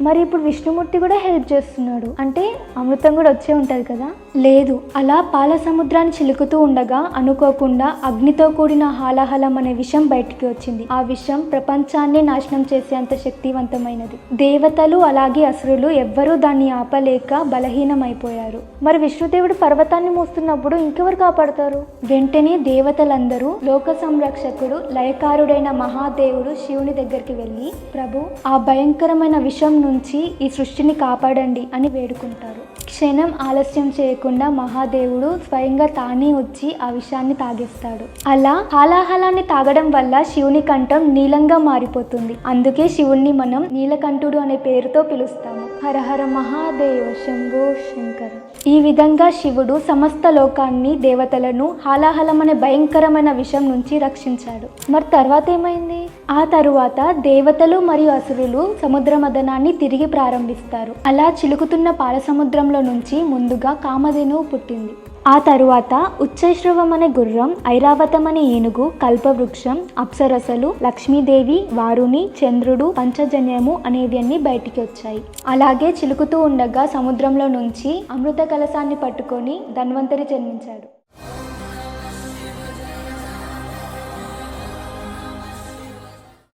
మరి ఇప్పుడు విష్ణుమూర్తి కూడా హెల్ప్ చేస్తున్నాడు. అంటే అమృతం కూడా వచ్చే ఉంటుంది కదా? లేదు అలా పాల సముద్రాన్ని చిలుకుతూ ఉండగా అనుకోకుండా అగ్నితో కూడిన హాలాహలం అనే విషం బయటికి వచ్చింది. ఆ విషం ప్రపంచాన్ని నాశనం చేసేంత శక్తివంతమైనది. దేవతలు అలాగే అసురులు ఎవ్వరూ దాన్ని ఆపలేక బలహీనమైపోయారు. మరి విష్ణుదేవుడు పర్వతాన్ని మోస్తున్నప్పుడు ఇంకెవరు కాపాడతారు? వెంటనే దేవతలందరూ లోక సంరక్షకుడు లయకారుడైన మహాదేవుడు శివుని దగ్గరికి వెళ్ళి ప్రభు ఆ భయంకరమైన విషం నుంచి ఈ సృష్టిని కాపాడండి అని వేడుకుంటారు. క్షణం ఆలస్యం చేయకుండా మహాదేవుడు స్వయంగా తానే వచ్చి ఆ విషయాన్ని తాగేస్తాడు. అలా హాలాహలాన్ని తాగడం వల్ల శివుని కంఠం నీలంగా మారిపోతుంది. అందుకే శివుణ్ణి మనం నీలకంఠుడు అనే పేరుతో పిలుస్తాము. హరహర మహాదేవ శంభో శంకర. ఈ విధంగా శివుడు సమస్త లోకాన్ని దేవతలను హాలాహలం అనే భయంకరమైన విషం నుంచి రక్షించాడు. మరి తర్వాత ఏమైంది? ఆ తరువాత దేవతలు మరియు అసురులు సముద్ర మదనాన్ని తిరిగి ప్రారంభిస్తారు. అలా చిలుకుతున్న పాలసముద్రంలో నుంచి ముందుగా కామధేనువు పుట్టింది. ఆ తరువాత ఉచ్చశ్రవం అనే గుర్రం ఐరావతం అనే ఏనుగు కల్పవృక్షం అప్సరసలు లక్ష్మీదేవి వారుని చంద్రుడు పంచజన్యము అనేవన్నీ బయటికి వచ్చాయి. అలాగే చిలుకుతూ ఉండగా సముద్రంలో నుంచి అమృత కలశాన్ని పట్టుకొని ధన్వంతరి జన్మించాడు.